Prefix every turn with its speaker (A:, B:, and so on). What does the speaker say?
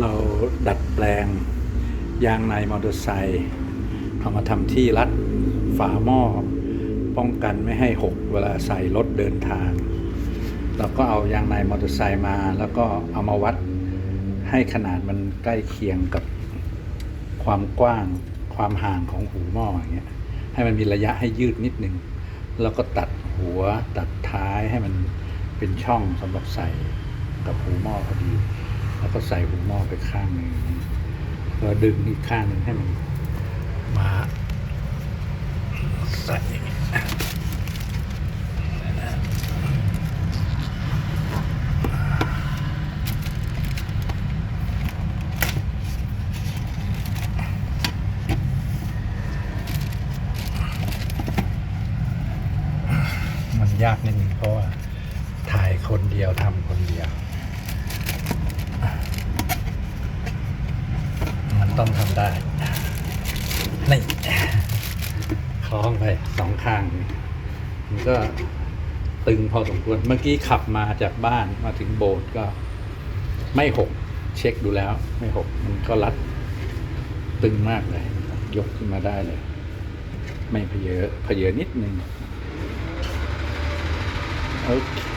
A: เราดัดแปลงยางในมอเตอร์ไซค์เอามาทำที่รัดฝาหม้อป้องกันไม่ให้หกเวลาใส่รถเดินทาง เราก็เอายางในมอเตอร์ไซค์มา แล้วก็เอามาวัดให้ขนาดมันใกล้เคียงกับความกว้างความห่างของหูหม้ออย่างเงี้ยให้มันมีระยะให้ยืดนิดนึง แล้วก็ตัดหัวตัดท้ายให้มันเป็นช่องสำหรับใส่กับหูหม้อพอดี แล้วก็ใส่หูหม้อไปข้างหนึ่งแล้วดึงอีกข้างหนึ่งให้มันมาใส่มันยากนิดนึงเพราะว่าถ่ายคนเดียวทำคนเดียว มัน ต้องทำได้นี่คล้องไปสองข้างมันก็ตึงพอสมควร เมื่อกี้ขับมาจากบ้านมาถึงโบสถ์ก็ไม่หก เช็คดูแล้ว ไม่หก มันก็รัด ตึงมากเลย ยกขึ้นมาได้เลย ไม่เพเยอะเพเยอะนิดนึงโอเค